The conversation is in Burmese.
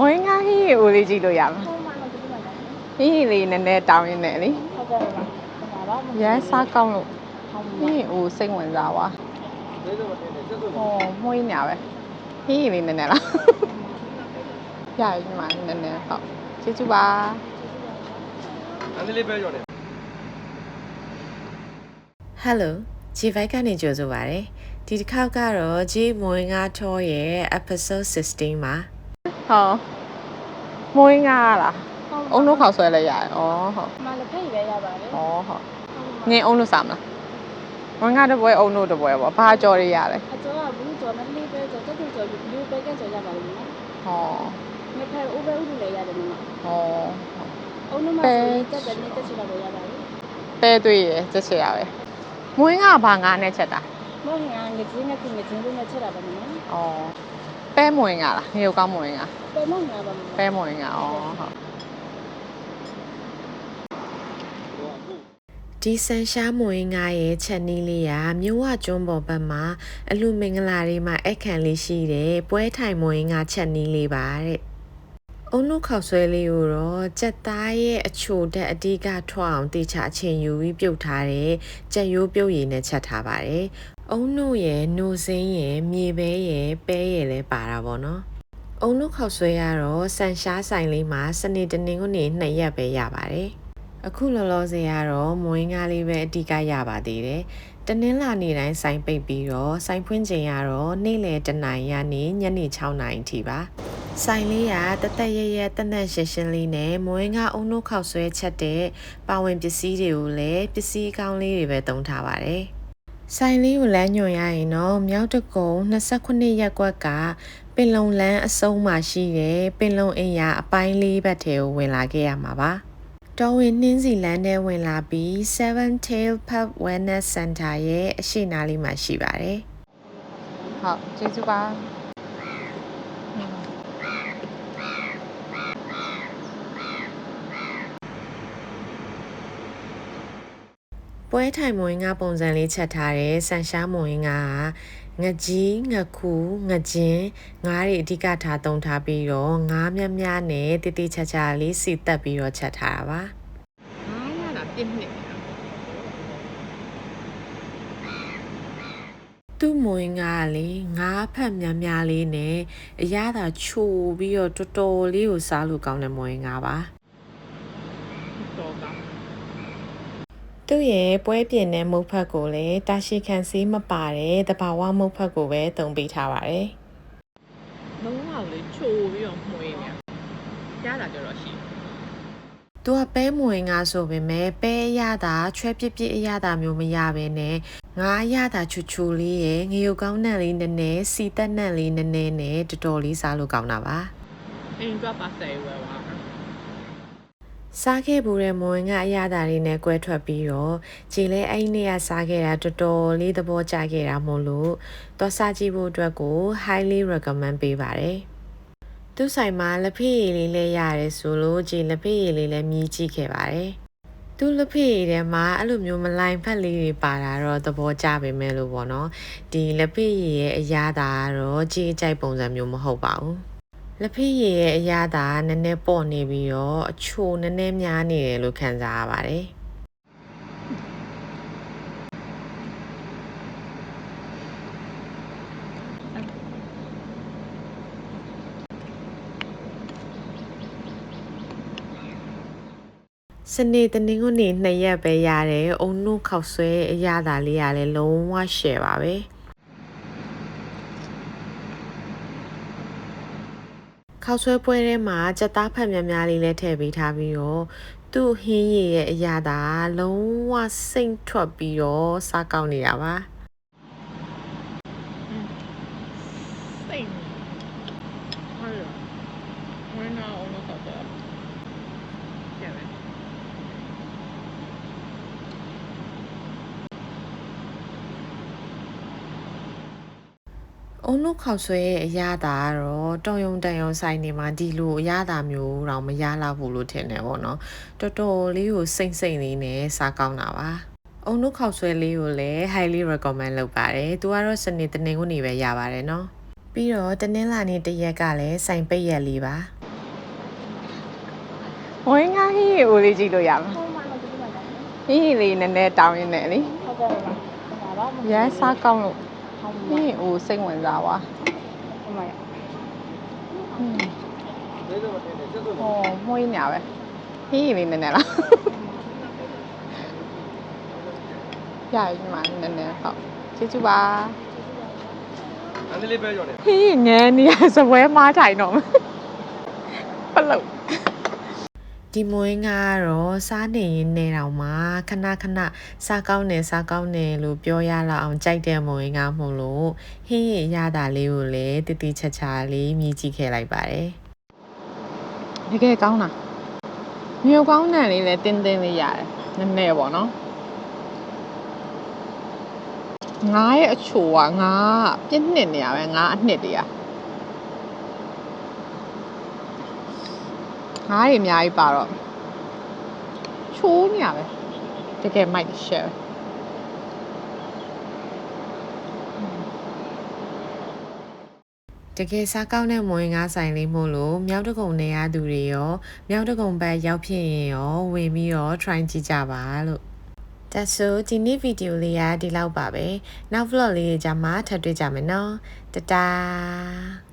ဝင်းကားဟီးရီဦးလေးကြည့်လို့ရမှာဟုတ်မှတော့ဒီမှာလည်းဟီးရီလေးနည်းနည်းတောင်းရင်းနဲ့လေဟုတ်ကဲ့ပါဒါပါမရမ်းစားကောင်းလို့ဟုတ်ဟီးရီဦးစိတ်ဝင်စားပါဟောမွေးညာပဲဟီးရီလေးနည်းနည်းလားပြရည်မှာနည်းနည်းဟုတ်ကျေးဇူးပါအန်ဒီလေးပဲကြော်နေဟယ်လိုဂျီဗိုက်ကနေကြိုဆိုပါရယ်ဒီတစ်ခေါက်ကတော့ဂျီမွေးငါထောရဲ့ episode 16ပါ ဟောမွေးငါလားအုံတို့ခေါက်ဆွဲလဲရတယ်ဩဟုတ်မလည်းဖိတ်ပဲရပါတယ်ဩဟုတ်နင်းအုံတို့စားမလားဝင်းကားတစ်ပွဲအုံတို့တစ်ပွဲပေါ့ဘာကြော်ရရလဲအကျော်ကဘူးကျော်မလေးပဲကျော်တက်တူကျော်လူပဲကကျော်ရပါလိမ့်မယ်ဟောမဖက်ဦးပဲဦးလည်းရတယ်မမဟောအုံးနမဆိုရင်တက်တယ်နဲ့တက်ချင်တော့ရပါတယ်ပဲတွေ့ရချက်ချရပဲမွေးငါဘာငါနဲ့ချက်တာမဟုတ်ငါငချင်းနဲ့ပြင်ငချင်းလေးနဲ့ချက်တာပါမမဩ ပဲမွေးငါလားငရုတ်ကောင်းမွေးငါပေါ်မငါပါမမပဲမွေးငါဩဟုတ်ဒီဆန်ရှားမွေးငါရဲ့ချက်နီးလေးကမြို့ဝကျွန်းပေါ်ဘက်မှာအလူမင်္ဂလာတွေမှာအခန့်လေးရှိတယ်ပွဲထိုင်မွေးငါချက်နီးလေးပါတဲ့အုံနုခောက်ဆွဲလေးကိုတော့ကြက်သားရဲ့အချိုတက်အတိကထွက်အောင်တေချာအချိန်ယူပြီးပြုတ်ထားတယ်ကြက်ရိုးပြုတ်ရည်နဲ့ချက်ထားပါတယ် အုံနုရဲ့နှိုစင်းရဲ့မြေပဲရဲ့ပဲရဲ့လည်းပါတာပေါ့နော်အုံနုခောက်ဆွဲရတော့ဆန်ရှားဆိုင်လေးမှာစနေတနင်္ဂနွေနှစ်ရက်ပဲရပါတယ်။အခုလောလောဆယ်ကတော့မွေးငါလေးပဲအတိကရပါသေးတယ်။တနင်္လာနေ့တိုင်းဆိုင်ပိတ်ပြီးတော့ဆိုင်ဖွင့်ချိန်ကတော့နေ့လယ်တနာရီကနေညနေ6နာရီထိပါ။ဆိုင်လေးကတသက်ရရတနက်ရှင်းရှင်းလေးနဲ့မွေးငါအုံနုခောက်ဆွဲချက်တဲ့ပါဝင်ပစ္စည်းတွေကိုလည်းပစ္စည်းကောင်းလေးတွေပဲသုံးထားပါတယ်။ ဆိုင်လေးကိုလမ်းညွှန်ရရင်တော့မြောက်တကုံ29ရက်ကွက်ကပင်လုံလန်းအစုံမှာရှိတဲ့ပင်လုံအိမ်ယာအပိုင်းလေးဘက်ထဲကိုဝင်လာခဲ့ရမှာပါတော်ဝင်နှင်းစီလန်းထဲဝင်လာပြီး Seven Tail Pub Wellness Center ရဲ့အရှိနာလေးမှာရှိပါတယ်ဟုတ်ကျေးဇူးပါ ပွဲထိုင်မွေးငါပုံစံလေးချက်ထားတဲ့ဆန်ရှားမွေးငါကငကြီးငခုငကျင်းငါးတွေအဓိကထားသုံးထားပြီးတော့ငါးမြများနဲ့တိတိချာချာလေးစီတက်ပြီးတော့ချက်ထားတာပါအားရတာပြင်းနေတယ်သူ့မွေးငါကလေငါးဖက်များများလေးနဲ့အရသာချိုပြီးတော့တော်တော်လေးကိုစားလို့ကောင်းတဲ့မွေးငါပါ တော်ကောင်း သူ့ရဲ့ပွဲပြင်တဲ့မုတ်ဖက်ကိုလည်းတာရှိခံစည်းမပါတဲ့တဘာဝမုတ်ဖက်ကိုပဲတုံပေးထားပါတယ်လုံးဝလေးချိုးပြီးတော့မှွေးနေရတာကြတော့ရှိ။သူကပဲမွေငါဆိုပေမဲ့ပဲရတာချွဲပြစ်ပြစ်အရတာမျိုးမရဘဲနဲ့ငါရတာချူချူလေးရဲ့ငရုတ်ကောင်းနံလေးနည်းနည်းစီတက်နံလေးနည်းနည်းနဲ့တော်တော်လေးစားလို့ကောင်းတာပါ။အင်းကပါဆယ်ဝဲပါ စားခဲ့ဘူးတဲ့မွေငါအရသာလေးနဲ့ကွဲထွက်ပြီးတော့ကြည်လဲအဲ့ဒီနေ့ကစားခဲ့တာတော်တော်လေးသဘောကျခဲ့တာမို့လို့သွားစားကြည့်ဖို့အတွက်ကို highly recommend ပေးပါတယ်။သူဆိုင်မှာလက်ဖေးရည်လေးလည်းရတယ်ဆိုလို့ကြည်လက်ဖေးရည်လေးလည်းမြည်ကြည့်ခဲ့ပါတယ်။သူလက်ဖေးရည်ထဲမှာအဲ့လိုမျိုးမလိုင်ဖက်လေးတွေပါတာတော့သဘောကျပေမဲ့လို့ပေါ့နော်။ဒီလက်ဖေးရည်ရဲ့အရသာကတော့ကြည်အကြိုက်ပုံစံမျိုးမဟုတ်ပါဘူး။ လက်ဖေးရည်ရဲ့အရသာနည်းနည်းပေါ့နေပြီးတော့အချိုနည်းနည်းများနေတယ်လို့ခံစားရပါတယ်စနေတနင်္ဂနွေနှစ်ရက်ပဲရတယ်အုံနုခောက်ဆွဲအရသာလေးရလဲလုံးဝရှယ်ပါပဲ ခောက်ဆွဲပွဲထဲမှာကြက်သားဖက်များများလေးလည်းထည့်ပေးထားပြီးတော့သူ့ဟင်းရည်ရဲ့အရသာလုံးဝစိမ့်ထွက်ပြီးတော့စားကောင်းနေတာပါစိတ်ဟုတ်ရဝင်းနာအောင်လို့ဆောက်တယ်ကျန်တယ် အုံနုခောက်ဆွဲရဲ့အရသာကတော့တော်ယုံတန်ယုံဆိုင်နေမှာဒီလိုအရသာမျိုးတော့မရလောက်ဘူးလို့ထင်တယ်ပေါ့နော်တော်တော်လေးကိုစိမ့်စိမ့်လေးနဲ့စားကောင်းတာပါအုံနုခောက်ဆွဲလေးကိုလည်း highly recommend လုပ်ပါတယ်သူကတော့စနေတနင်္ဂနွေပဲရပါတယ်နော်ပြီးတော့တနင်္လာနေ့တစ်ရက်ကလည်းစိုင်ပိတ်ရက်လေးပါမွေးငါဟင်းကိုလေးကြည့်လို့ရမှာဟုတ်မှတော့ဒီမှာလည်းဟင်းလေးနည်းနည်းတောင်းရင်းနဲ့လေဟုတ်ကဲ့ပါဒါပါမရမ်းစားကောင်းလို့ ဟုတ်ဟင်းကိုစိတ်ဝင်စားသွားဟုတ်မှာဟင်းလေးတော့နေနေတက်တော့ဟောမွေးညာပဲဟင်းလေးနည်းနည်းလားရရညီမနည်းနည်းဟုတ်ကျေးဇူးပါအန်ဒီလေးပဲကြော်နေဟင်းငန်းနေရစပွဲမားထိုင်တော့မယ်ပလုတ် ဒီမွေးငါကတော့စားနေရင်နေတော့မှခဏခဏစားကောင်းတယ်စားကောင်းတယ်လို့ပြောရလောက်အောင်ကြိုက်တဲ့မွေးငါမို့လို့ဟင်းရရတာလေးကိုလည်းတတိချာချာလေးမြည်ကြည့်ခဲ့လိုက်ပါတယ်တကယ်ကောင်းတာမြို့ကောင်းတဲ့လေးလည်းတင်းတင်းလေးရတယ်နည်းနည်းပေါ့နော်ငါးရဲ့အချိုကငါးကပြည့်နှစ်နေရပဲငါးအနှစ်တည်းอ่ะ ငါးတွေအများကြီးပါတော့ချိုးနေရပဲတကယ်မိုက်ရှယ်တကယ်စားကောင်းတဲ့မွေးငါဆိုင်လေးမို့လို့မြောက်တကုံနေရသူတွေရောမြောက်တကုံဘက်ရောက်ဖြစ်ရင်ရောဝင်ပြီးတော့ try ကြည့်ကြပါလို့ဒါဆိုဒီနေ့ဗီဒီယိုလေးကဒီလောက်ပါပဲနောက် vlog လေးတွေကြမှာထပ်တွေ့ကြမယ်နော်တတား